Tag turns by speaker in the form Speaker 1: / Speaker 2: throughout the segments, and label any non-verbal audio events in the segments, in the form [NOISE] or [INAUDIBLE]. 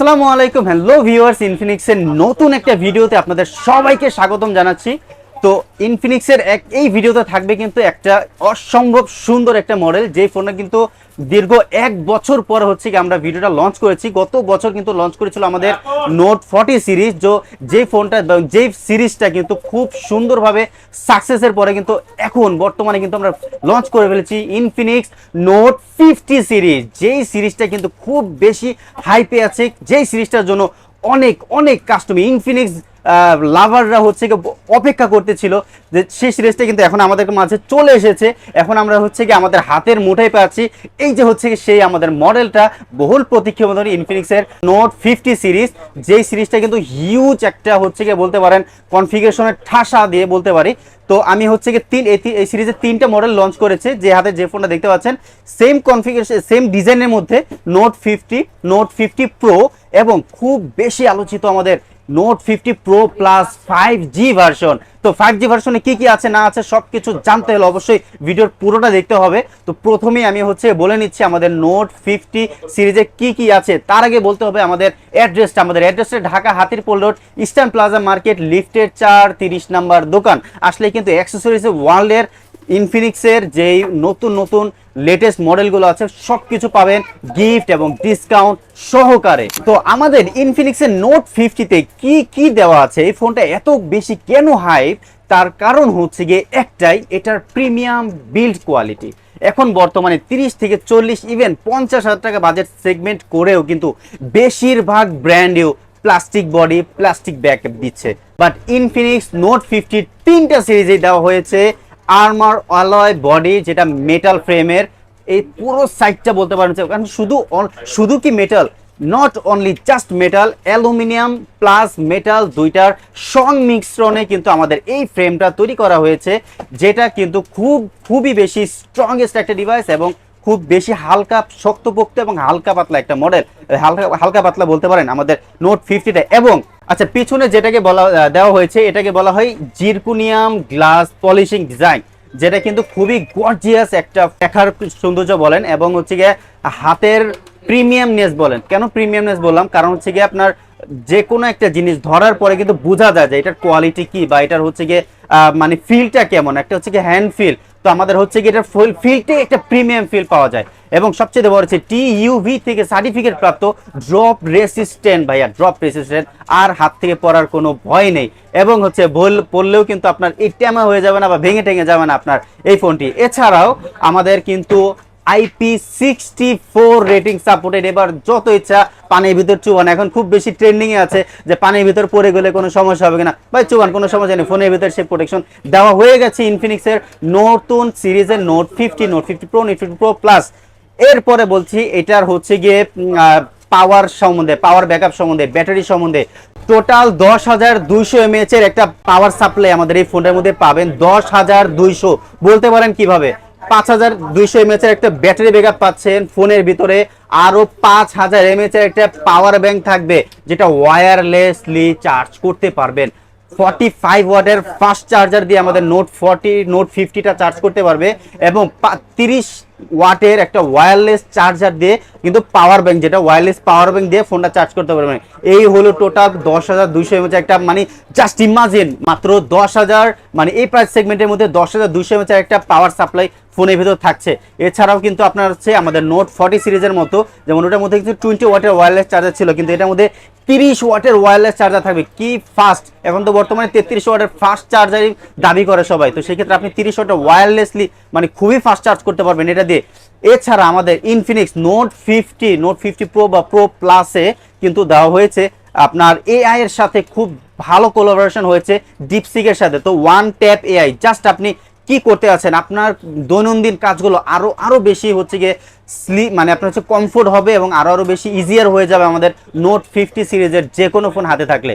Speaker 1: আসসালামু আলাইকুম। Hello viewers ইনফিনিক্সের নতুন একটা ভিডিওতে আপনাদের সবাইকে স্বাগতম জানাচ্ছি। তো ইনফিনিক্সের এক এই ভিডিওতে থাকবে কিন্তু একটা অসম্ভব সুন্দর একটা মডেল যে ফোনটা কিন্তু দীর্ঘ এক বছর পর হচ্ছে কি আমরা ভিডিওটা লঞ্চ করেছি। গত বছর কিন্তু লঞ্চ করেছিল আমাদের নোট ফর্টি সিরিজ যে ফোনটা যে সিরিজটা কিন্তু খুব সুন্দরভাবে সাকসেসের পরে কিন্তু এখন বর্তমানে কিন্তু আমরা লঞ্চ করে ফেলেছি ইনফিনিক্স নোট ফিফটি সিরিজ যেই সিরিজটা কিন্তু খুব বেশি হাইপে আছে যেই সিরিজটার জন্য অনেক অনেক কাস্টমার ইনফিনিক্স লাভাররা হচ্ছে কি অপেক্ষা করতেছিল যে সেই সিরিজটা কিন্তু এখন আমাদের মাঝে চলে এসেছে। এখন আমরা হচ্ছে কি আমাদের হাতের মুঠোয় পাচ্ছি। এই যে হচ্ছে কি সেই আমাদের মডেলটা বহুল প্রতীক্ষা মতন ইনফিনিক্সের নোট ফিফটি সিরিজ যেই সিরিজটা কিন্তু হিউজ একটা হচ্ছে কি বলতে পারেন কনফিগারেশনের ঠাসা দিয়ে বলতে পারি। তো আমি হচ্ছে কি তিন, এই সিরিজের তিনটা মডেল লঞ্চ করেছে। যে হাতে যে ফোনটা দেখতে পাচ্ছেন সেম কনফিগারেশন সেম ডিজাইনের মধ্যে note fifty note fifty pro এবং খুব বেশি আলোচিত আমাদের note fifty pro plus five G version তো ফাইভ জি ভার্সনে কি কি আছে, না আছে সব কিছু জানতে হলে অবশ্যই ভিডিওর পুরোটা দেখতে হবে। তো প্রথমেই আমি হচ্ছে বলে নিচ্ছি আমাদের নোট ফিফটি সিরিজে কি কি আছে। তার আগে বলতে হবে আমাদের অ্যাড্রেসটা আমাদের অ্যাড্রেসটা Dhaka Hatirpool road eastern plaza market লিফটের চার তিরিশ নাম্বার দোকান। আসলে কিন্তু অ্যাক্সেসরিজ ওয়ার্ল্ডের ইনফিনিক্সের যেই নতুন নতুন লেটেস্ট মডেলগুলো আছে সব কিছু পাবেন গিফট এবং ডিসকাউন্ট সহকারে। তো আমাদের ইনফিনিক্সের নোট ফিফটিতে কি কি দেওয়া আছে? এই ফোনটা এত বেশি কেন হাইপ তার কারণ হচ্ছে গিয়ে একটাই, এটার প্রিমিয়াম বিল্ড কোয়ালিটি এখন বর্তমানে 30 থেকে চল্লিশ ইভেন পঞ্চাশ হাজার টাকা বাজেট সেগমেন্ট করেও কিন্তু বেশিরভাগ ব্র্যান্ডেও প্লাস্টিক বডি প্লাস্টিক ব্যাক দিচ্ছে। বাট ইনফিনিক্স নোট ফিফটির তিনটা সিরিজে দেওয়া হয়েছে। আর্মার অলয় বডি যেটা মেটাল ফ্রেমের এই পুরো সাইডটা বলতে পারেন কারণ শুধু শুধু কি metal not only just metal aluminium plus metal দুইটার সং মিশ্রণে কিন্তু আমাদের এই ফ্রেমটা তৈরি করা হয়েছে, যেটা কিন্তু খুব, খুবই বেশি স্ট্রংগেস্ট একটা ডিভাইস এবং খুব বেশি হালকা শক্তপোক্ত এবং হালকা পাতলা একটা মডেল হালকা হালকা পাতলা বলতে পারেন আমাদের নোট ফিফটিটা এবং আচ্ছা পিছনে যেটাকে বলা, দেওয়া হয়েছে, এটাকে বলা হয় জিরকুনিয়াম গ্লাস পলিশিং ডিজাইন যেটা কিন্তু খুবই গর্জিয়াস একটা দেখার সৌন্দর্য বলেন এবং হচ্ছে গিয়ে হাতের প্রিমিয়ামনেস বলেন। কেন প্রিমিয়ামনেস বললাম? কারণ হচ্ছে গিয়ে আপনার যে কোনো একটা জিনিস ধরার পরে কিন্তু বোঝা যায় যে এটার কোয়ালিটি কি বা এটার হচ্ছে গিয়ে মানে ফিলটা কেমন। একটা হচ্ছে গিয়ে হ্যান্ড ফিল তো আমাদের হচ্ছে কি এটা ফুল ফিলটি একটা প্রিমিয়াম ফিল পাওয়া যায়। এবং সবচেয়ে বড় হচ্ছে টি ইউভি থেকে সার্টিফিকেট প্রাপ্ত ড্রপ রেসিস্ট্যান্ট ভাইয়া ড্রপ রেসিস্ট্যান্ট আর হাত থেকে পড়ার কোনো ভয় নেই। এবং হচ্ছে ভুল পড়লেও কিন্তু আপনার ইট্যামা ট্যামা হয়ে যাবে না বা ভেঙে টেঙে যাবে না আপনার এই ফোনটি এছাড়াও আমাদের কিন্তু IP sixty four rating supported এবার যত ইচ্ছা পানির ভিতর চুবান। এখন খুব বেশি ট্রেন্ডিং এ আছে যে পানির ভিতর পড়ে গেলে কোনো সমস্যা হবে কিনা। ভাই, চুবান, কোনো সমস্যা নেই। ফোনের ভিতর সে প্রোটেকশন দেওয়া হয়ে গেছে ইনফিনিক্সের নতুন সিরিজের note fifty note fifty pro note fifty pro plus এরপরে বলছি, এটার হচ্ছে গিয়ে পাওয়ার সম্বন্ধে পাওয়ার ব্যাকআপ সম্বন্ধে ব্যাটারি সম্বন্ধে। টোটাল দশ হাজার দুইশো এমএএচ এর একটা পাওয়ার সাপ্লাই আমাদের এই ফোনের মধ্যে পাবেন। দশ হাজার দুইশো। বলতে পারেন কীভাবে? পাঁচ হাজার দুইশো এমএএচ এর একটা ব্যাটারি ব্যাকআপ পাচ্ছেন। ফোনের ভিতরে আরও পাঁচ হাজার এমএএচ এর একটা পাওয়ার ব্যাংক থাকবে, যেটা ওয়্যারলেসলি চার্জ করতে পারবেন। ফর্টি ফাইভ ওয়াটের ফাস্ট চার্জার দিয়ে আমাদের নোট ফর্টি নোট ফিফটিটা চার্জ করতে পারবে এবং তিরিশ ওয়াটের একটা ওয়্যারলেস চার্জার দিয়ে কিন্তু পাওয়ার ব্যাংক যেটা ওয়্যারলেস পাওয়ার ব্যাংক দিয়ে ফোনটা চার্জ করতে পারবে। এই হলো টোটাল দশ হাজার দুইশো এমএচ একটা মানে জাস্ট ইমাজিন মাত্র দশ হাজার মানে এই প্রাইস সেগমেন্টের মধ্যে দশ হাজার দুইশো এমএচ একটা পাওয়ার সাপ্লাই ফোনের ভিতর থাকছে। এছাড়াও কিন্তু আপনার হচ্ছে আমাদের নোট ফর্টি সিরিজের মতো, যেমন ওটার মধ্যে কিন্তু টোয়েন্টি ওয়াটের ওয়্যারলেস চার্জার ছিল, কিন্তু এটার মধ্যে তিরিশ ওয়াটের ওয়্যারলেস চার্জার থাকবে। কি ফাস্ট এখন তো বর্তমানে তেত্রিশ ওয়াটের ফাস্ট চার্জারই দাবি করে সবাই। তো সেক্ষেত্রে আপনি তিরিশ ওয়াটের ওয়্যারলেসলি মানে খুবই ফাস্ট চার্জ করতে পারবেন। এটা দিয়ে। এছাড়া আমাদের Infinix note fifty note fifty pro বা প্রো প্লাসে কিন্তু দেওয়া হয়েছে। আপনার এআই এর সাথে খুব ভালো কোলাবোরেশন হয়েছে ডিপসিকের সাথে। তো ওয়ান ট্যাপ এআই জাস্ট আপনি কি করতে আছেন? আপনার দৈনন্দিন কাজগুলো আরও আরও বেশি হচ্ছে গিয়ে স্লিপ মানে আপনার হচ্ছে কমফোর্ট হবে এবং আরও আরও বেশি ইজিয়ার হয়ে যাবে আমাদের নোট ফিফটি সিরিজের যে কোনো ফোন হাতে থাকলে।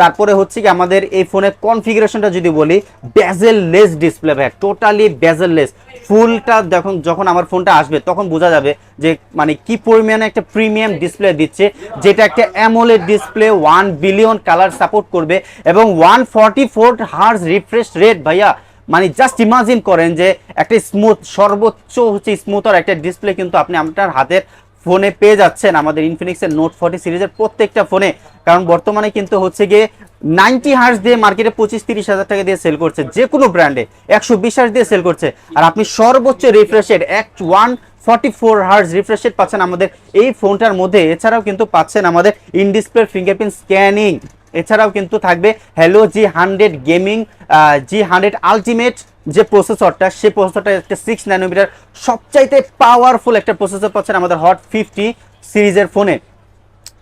Speaker 1: তারপরে হচ্ছে কি আমাদের এই ফোনের কনফিগারেশনটা যদি বলি ব্যাজেল লেস ডিসপ্লে ভাই টোটালি ব্যাজেল লেস ফুলটা যখন যখন আমার ফোনটা আসবে, তখন বোঝা যাবে যে মানে কি পরিমাণে একটা প্রিমিয়াম ডিসপ্লে দিচ্ছে, যেটা একটা AMOLED display one billion colour support করবে এবং one forty four hertz refresh rate ভাইয়া। মানে জাস্ট ইমাজিন করেন যে একটা স্মুথ সর্বোচ্চ হচ্ছে স্মুথর একটা ডিসপ্লে কিন্তু আপনি আপনার হাতের ফোনে পেয়ে যাচ্ছেন। আমাদের ইনফিনিক্সের নোট ফর্টি সিরিজের প্রত্যেকটা ফোনে কারণ বর্তমানে কিন্তু হচ্ছে গিয়ে নাইনটি হার্স দিয়ে মার্কেটে পঁচিশ তিরিশ হাজার টাকা দিয়ে সেল করছে যে কোনো ব্র্যান্ডে একশো বিশ হার্স দিয়ে সেল করছে। আর আপনি সর্বোচ্চ রিফ্রেশের এক one forty four hertz refresh rate পাচ্ছেন আমাদের এই ফোনটার মধ্যে। এছাড়াও কিন্তু পাচ্ছেন আমাদের ইন ডিসপ্লে ফিঙ্গারপ্রিন্ট স্ক্যানিং এছাড়াও কিন্তু থাকবে Helio G hundred gaming G hundred ultimate যে প্রসেসরটা সে প্রসেসরটা একটা সিক্স ন্যানোমিটার সবচাইতে পাওয়ারফুল একটা প্রসেসর পাচ্ছেন আমাদের হট ফিফটি সিরিজের ফোনে।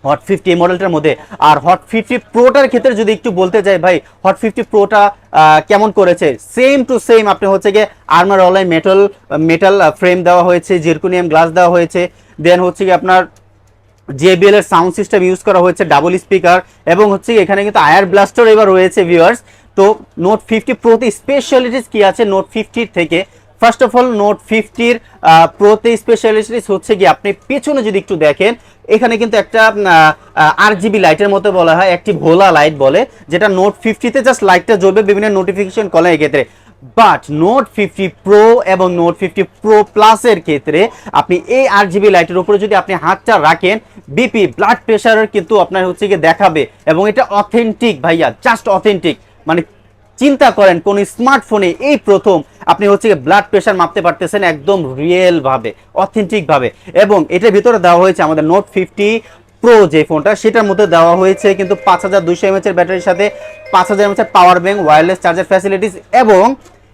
Speaker 1: হট ফিফটি মডেলটার মধ্যে। আর হট ফিফটি প্রোটার ক্ষেত্রে যদি একটু বলতে যাই ভাই হট ফিফটি প্রোটা কেমন করেছে? সেম টু সেম আপনি হচ্ছে গিয়ে armour alloy metal metal frame দেওয়া হয়েছে জিরকোনিয়াম গ্লাস দেওয়া হয়েছে। দেন হচ্ছে গিয়ে আপনার জেবিএল এর সাউন্ড সিস্টেম ইউজ করা হয়েছে ডাবল স্পিকার এবং হচ্ছে এখানে কিন্তু আয়ার ব্লাস্টার এবার রয়েছে ভিউয়ার্স তো নোট ফিফটি প্রোতে স্পেশালিটিস কি আছে? নোট ফিফটির থেকে। ফার্স্ট অফ অল নোট ফিফটির প্রোতে স্পেশালিটিস হচ্ছে কি, আপনি পেছনে যদি একটু দেখেন, এখানে কিন্তু একটা আর জিবি লাইটের মতো বলা হয়, একটি ভোলা লাইট বলে, যেটা নোট ফিফটিতে জাস্ট লাইটটা জ্বলবে, বিভিন্ন নোটিফিকেশন কলে এক্ষেত্রে বাট নোট ফিফটি প্রো এবং নোট ফিফটি প্রো প্লাসের ক্ষেত্রে আপনি এই আট জিবি লাইটের উপরে যদি আপনি হাতটা রাখেন বিপি ব্লাড প্রেশারের কিন্তু আপনার হচ্ছে গিয়ে দেখাবে। এবং এটা অথেন্টিক ভাইয়া জাস্ট অথেন্টিক মানে চিন্তা করেন, কোন স্মার্টফোনে এই প্রথম আপনি হচ্ছে ব্লাড প্রেশার মাপতে পারতেছেন একদম রিয়েল ভাবে অথেন্টিক ভাবে। এবং এটার ভিতরে দেওয়া হয়েছে আমাদের নোট ফিফটি প্রো যে ফোনটা সেটার মধ্যে দেওয়া হয়েছে কিন্তু পাঁচ হাজার দুইশো এমএচ এর ব্যাটারির সাথে পাঁচ হাজার এমএচ এর power bank wireless charger facilities এবং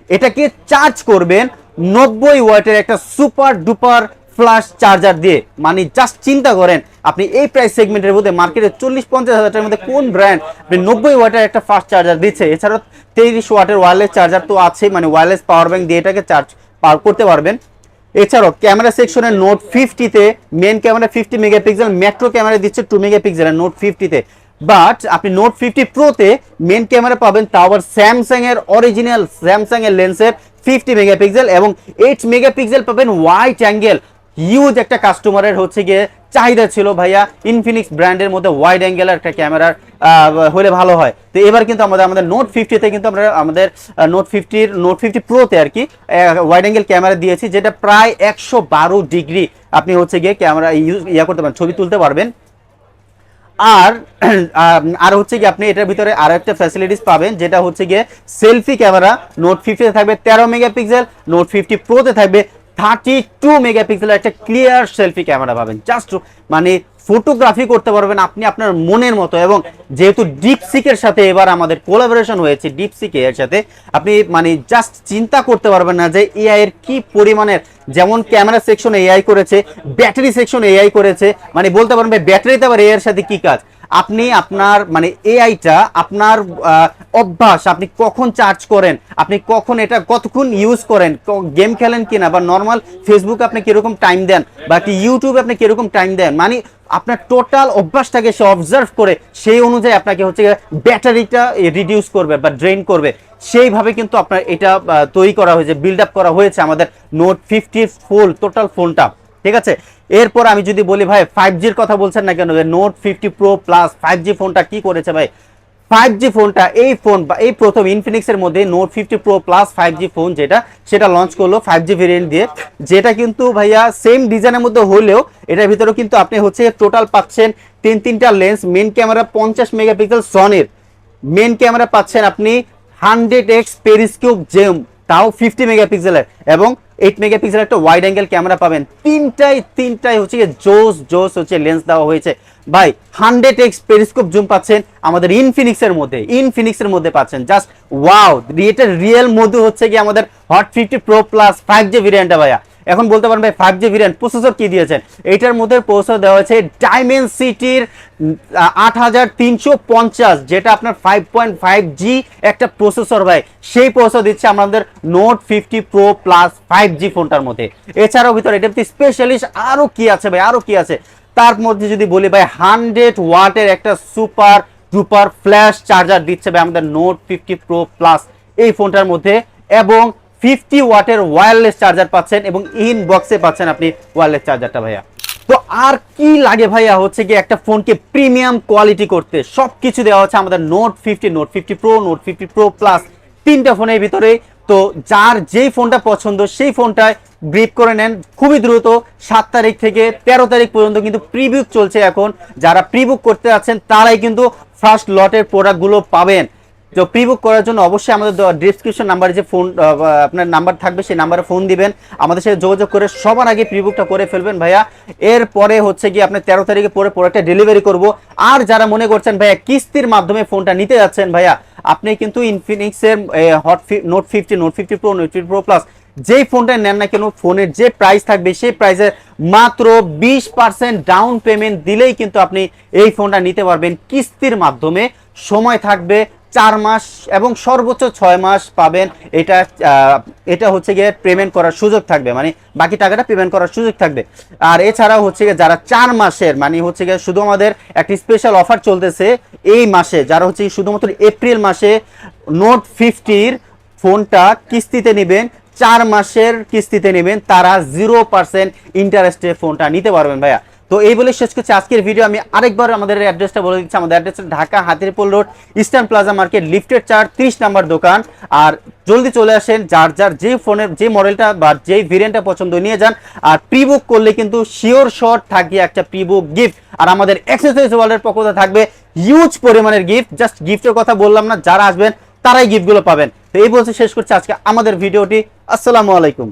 Speaker 1: এটাকে চার্জ করবেন নব্বই ওয়াটের একটা সুপার ডুপার ফ্লাশ চার্জার দিয়ে। মানে জাস্ট চিন্তা করেন, আপনি এই প্রাইস সেগমেন্টের মধ্যে মার্কেটে চল্লিশ পঞ্চাশ হাজার মধ্যে কোন ব্র্যান্ড আপনি নব্বই ওয়াটের একটা ফাস্ট চার্জার দিচ্ছে? এছাড়াও তেইশ ওয়াটের ওয়্যারলেস চার্জার তো আছে মানে ওয়্যারলেস পাওয়ার ব্যাঙ্ক দিয়ে এটাকে চার্জ করতে পারবেন। এছাড়াও ক্যামেরা সেকশনের নোট ফিফটিতে মেন ক্যামেরা ফিফটি মেগাপিক্সেল মেট্রো ক্যামেরা দিচ্ছে টু মেগাপিক্সেল নোট ফিফটিতে। বাট আপনি নোট ফিফটি প্রোতে মেন ক্যামেরা পাবেন তাও আবার স্যামসাং এর অরিজিনাল স্যামসাংয়ের লেন্সের ফিফটি মেগাপিক্সেল এবং এইট মেগাপিক্সেল পাবেন ওয়াইড অ্যাঙ্গেল হিউজ একটা কাস্টমারের হচ্ছে গিয়ে চাহিদা ছিল ভাইয়া ইনফিনিক্স ব্র্যান্ডের মধ্যে ওয়াইড অ্যাঙ্গেলের একটা ক্যামেরার হলে ভালো হয়। তো এবার কিন্তু আমাদের আমাদের নোট ফিফটিতে কিন্তু আমরা, আমাদের নোট ফিফটির নোট ফিফটি প্রোতে আর কি ওয়াইড অ্যাঙ্গেল ক্যামেরা দিয়েছি, যেটা প্রায় একশো বারো ডিগ্রি আপনি হচ্ছে গিয়ে ক্যামেরা ইউজ ইয়া করতে পারেন ছবি তুলতে পারবেন। আর [CLEARS THROAT] আর হচ্ছে কি আপনি এটার ভিতরে আরও একটা ফ্যাসিলিটিস পাবেন, যেটা হচ্ছে গিয়ে সেলফি ক্যামেরা নোট ফিফটিতে থাকবে তেরো মেগাপিক্সেল নোট ফিফটি প্রোতে থাকবে থার্টি টু মেগাপিক্সেলের একটা ক্লিয়ার সেলফি ক্যামেরা পাবেন। জাস্ট মানে ফটোগ্রাফি করতে পারবেন আপনি আপনার মনের মতো এবং যেহেতু ডিপসিকের সাথে এবার আমাদের কোলাবোরেশন হয়েছে ডিপসিকে এর সাথে, আপনি মানে জাস্ট চিন্তা করতে পারবেন না যে এআই এর কি পরিমাণের, যেমন ক্যামেরা সেকশন এআই করেছে ব্যাটারি সেকশন এআই করেছে মানে বলতে পারবেন ব্যাটারিতে আবার এআই এর সাথে কি কাজ। আপনি আপনার মানে এআইটা আপনার অভ্যাস আপনি কখন চার্জ করেন? আপনি কখন এটা কতক্ষণ ইউজ করেন? গেম খেলেন কিনা? বা নর্মাল ফেসবুক আপনি কীরকম টাইম দেন? বা কি ইউটিউবে আপনি কীরকম টাইম দেন? মানে আপনার টোটাল অভ্যাসটাকে সে অবজার্ভ করে, সেই অনুযায়ী আপনাকে হচ্ছে ব্যাটারিটা রিডিউস করবে বা ড্রেন করবে। সেইভাবে কিন্তু আপনার এটা তৈরি করা হয়েছে বিল্ড আপ করা হয়েছে আমাদের নোট ফিফটি ফোল টোটাল ফোনটা ঠিক আছে? এরপর আমি যদি বলি, ভাই ফাইভ জির কথা বলছেন না কেন? Note fifty Pro Plus five G ফোনটা কি করেছে ভাই? ফাইভ জি ফোনটা এই ফোন বা, এই প্রথম ইনফিনিক্সের মধ্যে Note fifty Pro Plus five G phone যেটা, সেটা লঞ্চ করল ফাইভ জি ভেরিয়েন্ট দিয়ে। যেটা কিন্তু ভাইয়া সেম ডিজাইনের মধ্যে হলেও এটার ভিতরে কিন্তু আপনি হচ্ছে টোটাল পাচ্ছেন তিন তিনটা লেন্স মেন ক্যামেরা পঞ্চাশ মেগাপিক্সেল সনের মেন ক্যামেরা পাচ্ছেন আপনি হান্ড্রেড এক্স পেরিস্কিউব জেম তাও ফিফটি মেগাপিক্সেলের এবং এইট মেগাপিক্সেল একটা ওয়াইড অ্যাঙ্গেল ক্যামেরা পাবেন। তিনটাই তিনটাই হচ্ছে জোস জোস হচ্ছে লেন্স দেওয়া হয়েছে। ভাই হান্ড্রেড এক্স পেরিস্কোপ জুম পাচ্ছেন আমাদের ইনফিনিক্সের মধ্যে। ইনফিনিক্সের মধ্যে পাচ্ছেন। জাস্ট ওয়াও এটা রিয়েল মধু হচ্ছে কি আমাদের Hot fifty Pro Plus five G ভেরিয়েন্টটা ভাইয়া। এখন বলতে পারেন ভাই ফাইভ জি ভেরিয়েন্ট প্রসেসর কি দিয়েছেন? এইটার মধ্যে প্রসেসর দেওয়া হয়েছে ডাইমেন্ড সিটির আট হাজার তিনশো পঞ্চাশ, যেটা আপনার ফাইভ পয়েন্ট ফাইভ জি একটা প্রসেসর ভাই। সেই প্রসেসর দিচ্ছে আমাদের Note fifty Pro Plus five G ফোনটার মধ্যে। এছাড়াও ভিতরে এটা স্পেশালিস্ট আরও কি আছে ভাই আরও কি আছে? তার মধ্যে যদি বলি ভাই হান্ড্রেড ওয়াটের একটা সুপার ডুপার ফ্ল্যাশ চার্জার দিচ্ছে ভাই আমাদের নোট ফিফটি প্রো প্লাস এই ফোনটার মধ্যে। এবং ফিফটি ওয়াটের ওয়্যারলেস চার্জার পাচ্ছেন এবং ইন বক্সে পাচ্ছেন আপনি ওয়্যারলেস চার্জারটা ভাইয়া। তো আর কি লাগে ভাইয়া? হচ্ছে কি একটা ফোনকে প্রিমিয়াম কোয়ালিটি করতে। সব কিছু দেওয়া হচ্ছে আমাদের Note fifty Note fifty Pro Note fifty Pro Plus তিনটা ফোনের ভিতরে। তো যার যেই ফোনটা পছন্দ, সেই ফোনটায় গ্রিপ করে নেন। খুবই দ্রুত সাত তারিখ থেকে তেরো তারিখ পর্যন্ত কিন্তু প্রিবুক চলছে এখন। যারা প্রিবুক করতে আছেন, তারাই কিন্তু ফার্স্ট লটের প্রোডাক্টগুলো পাবেন। তো প্রি বুক করার জন্য অবশ্যই আমাদের ডিসক্রিপশন নাম্বারে যে ফোন আপনার নাম্বার থাকবে, সেই নাম্বারে ফোন দিবেন। আমাদের সাথে যোগাযোগ করে সবার আগে প্রি বুকটা করে ফেলবেন ভাইয়া। এরপরে হচ্ছে কি আপনি তেরো তারিখে পরে প্রোডাক্টটা ডেলিভারি করব। আর যারা মনে করছেন ভাইয়া কিস্তির মাধ্যমে ফোনটা নিতে যাচ্ছেন ভাইয়া, আপনি কিন্তু ইনফিনিক্সের Hot Note fifty Note fifty Pro Note fifty Pro Plus যেই ফোনটা নেন না কেন ফোনের যে প্রাইস থাকবে, সেই প্রাইসের মাত্র বিশ পার্সেন্ট ডাউন পেমেন্ট দিলেই কিন্তু আপনি এই ফোনটা নিতে পারবেন। কিস্তির মাধ্যমে সময় থাকবে চার মাস এবং সর্বোচ্চ ছয় মাস পাবেন। এটা এটা হচ্ছে গিয়ে পেমেন্ট করার সুযোগ থাকবে। মানে বাকি টাকাটা পেমেন্ট করার সুযোগ থাকবে। আর এছাড়াও হচ্ছে গিয়ে যারা চার মাসের মানে হচ্ছে গিয়ে শুধু আমাদের একটি স্পেশাল অফার চলতেছে এই মাসে, যারা হচ্ছে শুধুমাত্র এপ্রিল মাসে নোট ফিফটির ফোনটা কিস্তিতে নেবেন, চার মাসের কিস্তিতে নেবেন, তারা জিরো পার্সেন্ট ইন্টারেস্টে ফোনটা নিতে পারবেন ভাইয়া। তো এই বলে শেষ করছি। আজকের ভিডিও আমি আরেকবার আমাদের অ্যাড্রেসটা বলে দিচ্ছি। আমাদের address Dhaka Hatirpool road Eastern Plaza market lifted চার ত্রিশ নাম্বার দোকান। আর জলদি চলে আসেন, যার যার যে ফোনের যে মডেলটা বা যেই ভেরিয়েন্টটা পছন্দ নিয়ে যান। আর প্রিবুক করলে কিন্তু শিওর শর্ট থাকবে একটা প্রিবুক গিফট আর আমাদের এক্সেসরিজ ওয়ার্ল্ডের পক্ষ থাকবে হিউজ পরিমাণের গিফট জাস্ট গিফটের কথা বললাম না, যারা আসবেন, তারাই গিফটগুলো পাবেন। তো এই বলতে শেষ করছি আজকে আমাদের ভিডিওটি আসসালামু আলাইকুম।